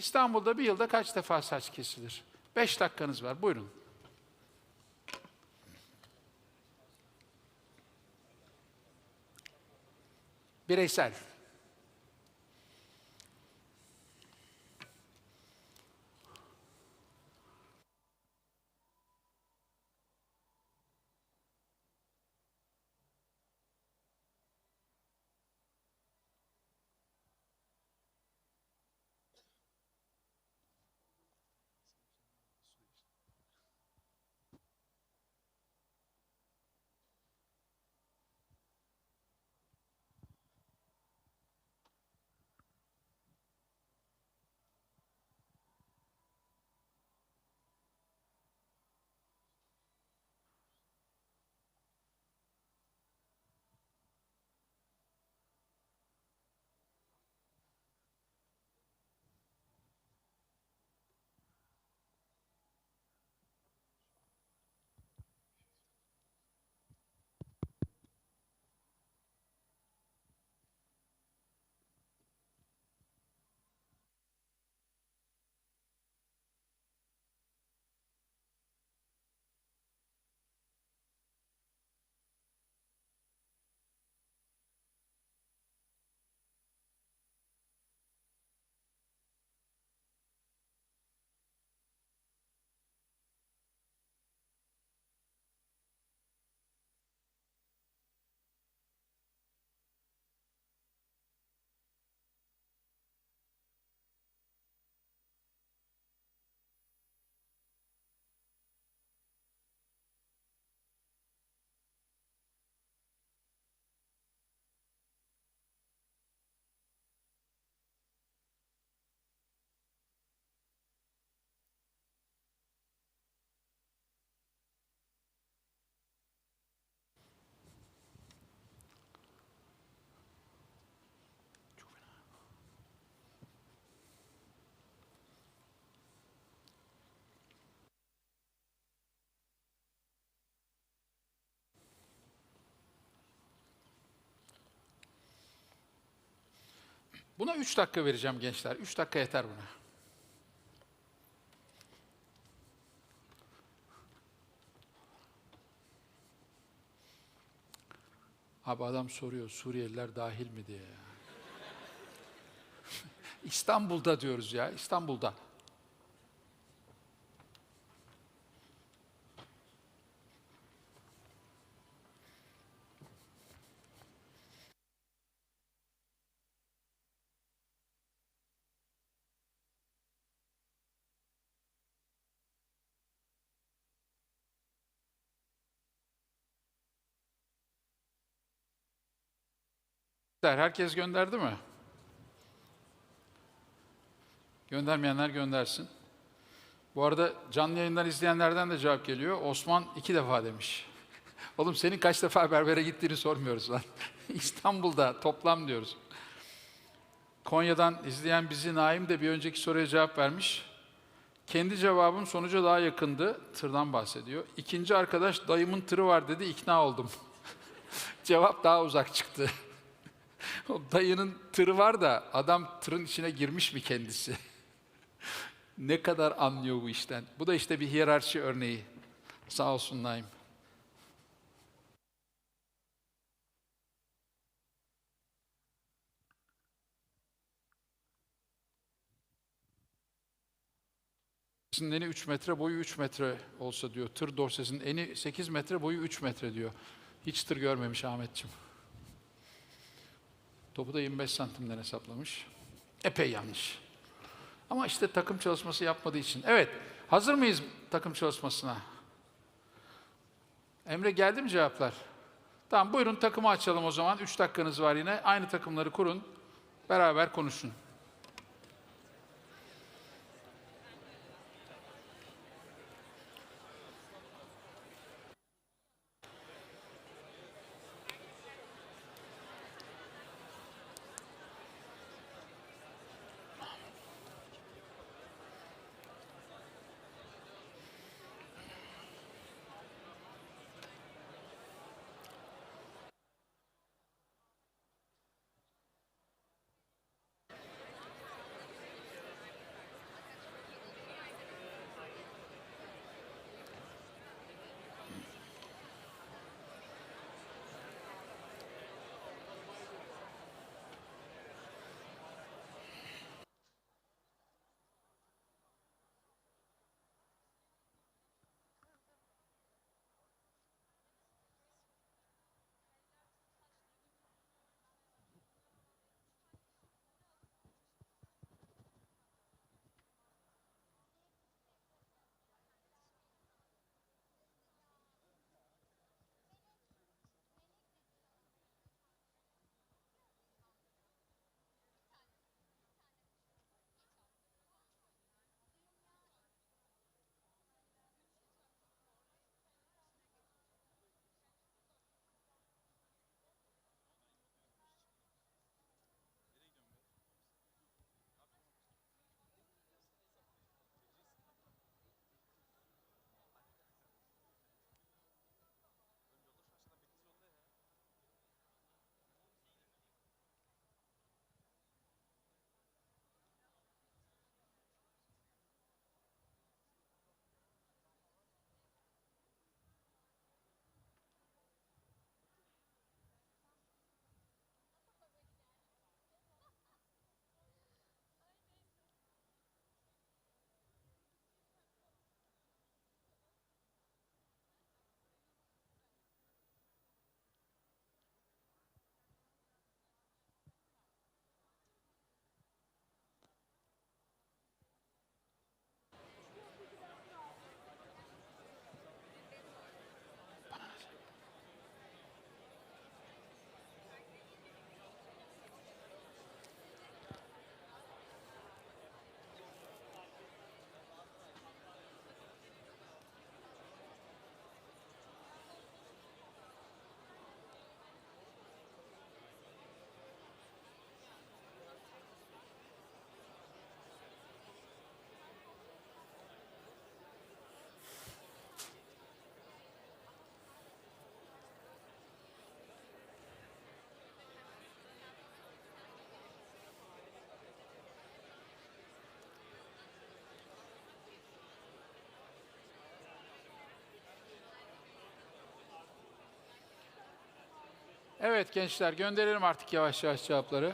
İstanbul'da bir yılda kaç defa saç kesilir? Beş dakikanız var. Buyurun. Bireysel. Buna 3 dakika vereceğim gençler. 3 dakika yeter buna. Abi adam soruyor Suriyeliler dahil mi diye. İstanbul'da diyoruz ya, İstanbul'da. Herkes gönderdi mi? Göndermeyenler göndersin. Bu arada canlı yayından izleyenlerden de cevap geliyor. Osman iki defa demiş. Oğlum senin kaç defa berbere gittiğini sormuyoruz lan. İstanbul'da toplam diyoruz. Konya'dan izleyen bizi Naim de bir önceki soruya cevap vermiş. Kendi cevabım sonuca daha yakındı. Tırdan bahsediyor. İkinci arkadaş dayımın tırı var dedi ikna oldum. Cevap daha uzak çıktı. O dayının tırı var da adam tırın içine girmiş mi kendisi? ne kadar anlıyor bu işten? Bu da işte bir hiyerarşi örneği. Sağ olsun Naim. Dorsesinin eni 3 metre, boyu 3 metre olsa diyor. Tır dorsesinin eni 8 metre, boyu 3 metre diyor. Hiç tır görmemiş Ahmetciğim. Topu da 25 santimden hesaplamış. Epey yanlış. Ama işte takım çalışması yapmadığı için. Evet, hazır mıyız takım çalışmasına? Emre geldi mi cevaplar? Tamam buyurun takımı açalım o zaman. 3 dakikanız var yine. Aynı takımları kurun. Beraber konuşun. Evet gençler gönderelim artık yavaş yavaş cevapları.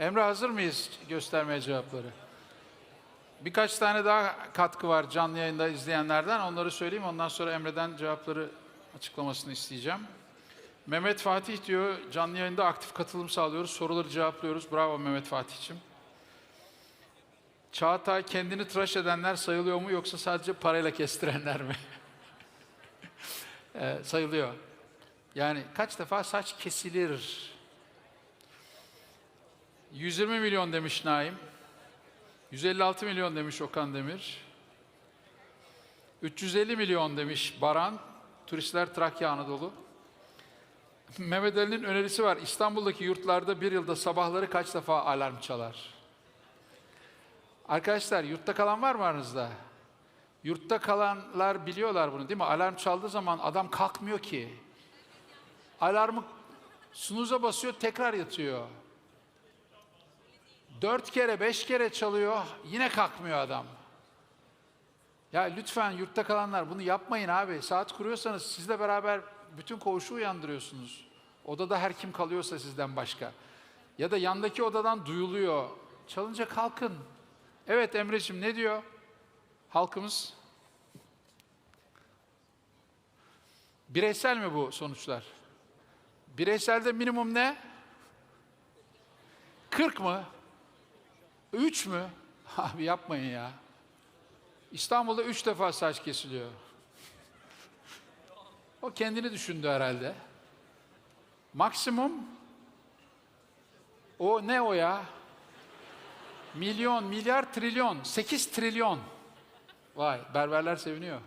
Emre hazır mıyız göstermeye cevapları? Birkaç tane daha katkı var canlı yayında izleyenlerden. Onları söyleyeyim. Ondan sonra Emre'den cevapları açıklamasını isteyeceğim. Mehmet Fatih diyor, canlı yayında aktif katılım sağlıyoruz, soruları cevaplıyoruz. Bravo Mehmet Fatih'ciğim. Çağatay, kendini tıraş edenler sayılıyor mu yoksa sadece parayla kestirenler mi? Ee, sayılıyor. Yani kaç defa saç kesilir? 120 milyon demiş Naim. 156 milyon demiş Okan Demir. 350 milyon demiş Baran. Turistler Trakya Anadolu. Mehmet Ali'nin önerisi var. İstanbul'daki yurtlarda bir yılda sabahları kaç defa alarm çalar? Arkadaşlar yurtta kalan var mı aranızda? Yurtta kalanlar biliyorlar bunu değil mi? Alarm çaldığı zaman adam kalkmıyor ki. Alarmı sunuza basıyor tekrar yatıyor. Dört kere, beş kere çalıyor, yine kalkmıyor adam. Ya lütfen yurtta kalanlar bunu yapmayın abi. Saat kuruyorsanız sizle beraber bütün koğuşu uyandırıyorsunuz. Odada her kim kalıyorsa sizden başka. Ya da yandaki odadan duyuluyor. Çalınca kalkın. Evet Emre'cim ne diyor halkımız? Bireysel mi bu sonuçlar? Bireyselde minimum ne? 40 mı? Üç mü? Abi yapmayın ya. İstanbul'da üç defa saç kesiliyor. O kendini düşündü herhalde. Maksimum o ne o ya? Milyon, milyar, trilyon. 8 trilyon. Vay berberler seviniyor.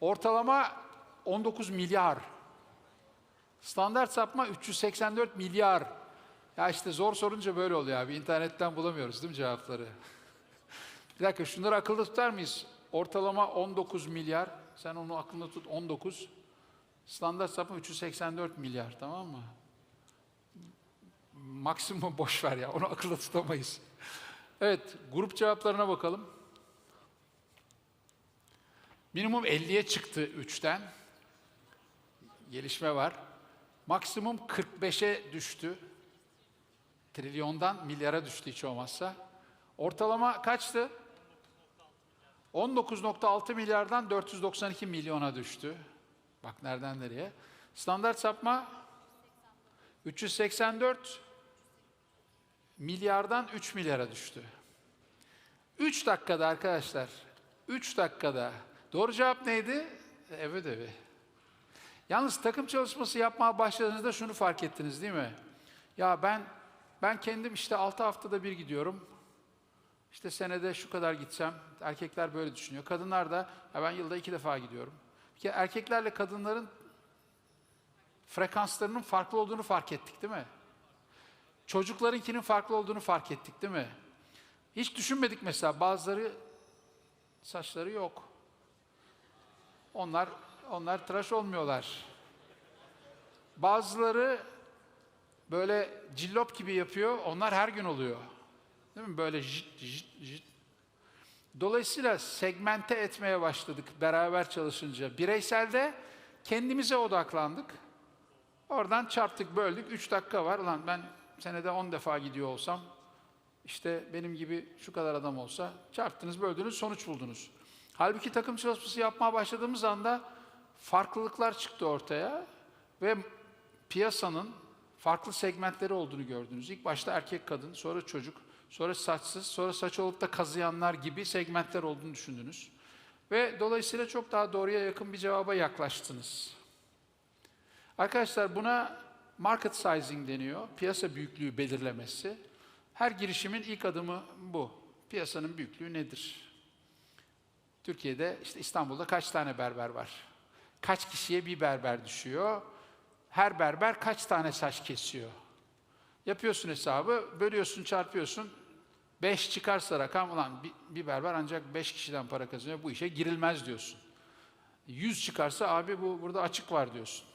Ortalama 19 milyar. Standart sapma 384 milyar. Ya işte zor sorunca böyle oluyor abi. İnternetten bulamıyoruz değil mi cevapları? bir dakika şunları akılda tutar mıyız? Ortalama 19 milyar. Sen onu aklında tut 19. Standart sapma 384 milyar tamam mı? Maksimum boş ver ya. Onu akılda tutamayız. Evet, grup cevaplarına bakalım. Minimum 50'ye çıktı 3'ten. Gelişme var. Maksimum 45'e düştü. Trilyondan milyara düştü hiç olmazsa. Ortalama kaçtı? 19.6 milyardan 492 milyona düştü. Bak nereden nereye. Standart sapma 384 milyardan 3 milyara düştü. 3 dakikada arkadaşlar. 3 dakikada. Doğru cevap neydi? Evet evet. Yalnız takım çalışması yapmaya başladığınızda şunu fark ettiniz değil mi? Ya ben ben kendim işte 6 haftada bir gidiyorum. İşte senede şu kadar gitsem, erkekler böyle düşünüyor. Kadınlar da ya ben yılda iki defa gidiyorum. Bir kere erkeklerle kadınların frekanslarının farklı olduğunu fark ettik değil mi? Çocuklarınkinin farklı olduğunu fark ettik değil mi? Hiç düşünmedik mesela bazıları saçları yok. Onlar onlar tıraş olmuyorlar. Bazıları böyle cillop gibi yapıyor. Onlar her gün oluyor. Değil mi? Böyle jit jit jit. Dolayısıyla segmente etmeye başladık beraber çalışınca. Bireyselde kendimize odaklandık. Oradan çarptık, böldük. Üç dakika var. Lan ben senede on defa gidiyor olsam, işte benim gibi şu kadar adam olsa, çarptınız, böldünüz, sonuç buldunuz. Halbuki takım çalışması yapmaya başladığımız anda farklılıklar çıktı ortaya ve piyasanın farklı segmentleri olduğunu gördünüz. İlk başta erkek kadın, sonra çocuk, sonra saçsız, sonra saç olup da kazıyanlar gibi segmentler olduğunu düşündünüz. Ve dolayısıyla çok daha doğruya yakın bir cevaba yaklaştınız. Arkadaşlar buna market sizing deniyor. Piyasa büyüklüğü belirlemesi. Her girişimin ilk adımı bu. Piyasanın büyüklüğü nedir? Türkiye'de işte İstanbul'da kaç tane berber var? Kaç kişiye bir berber düşüyor? Her berber kaç tane saç kesiyor? Yapıyorsun hesabı, bölüyorsun, çarpıyorsun. 5 çıkarsa rakam, ulan bir, bir berber ancak 5 kişiden para kazanıyor, bu işe girilmez diyorsun. 100 çıkarsa abi bu burada açık var diyorsun.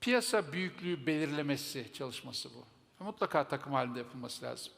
Piyasa büyüklüğü belirlemesi çalışması bu. Mutlaka takım halinde yapılması lazım.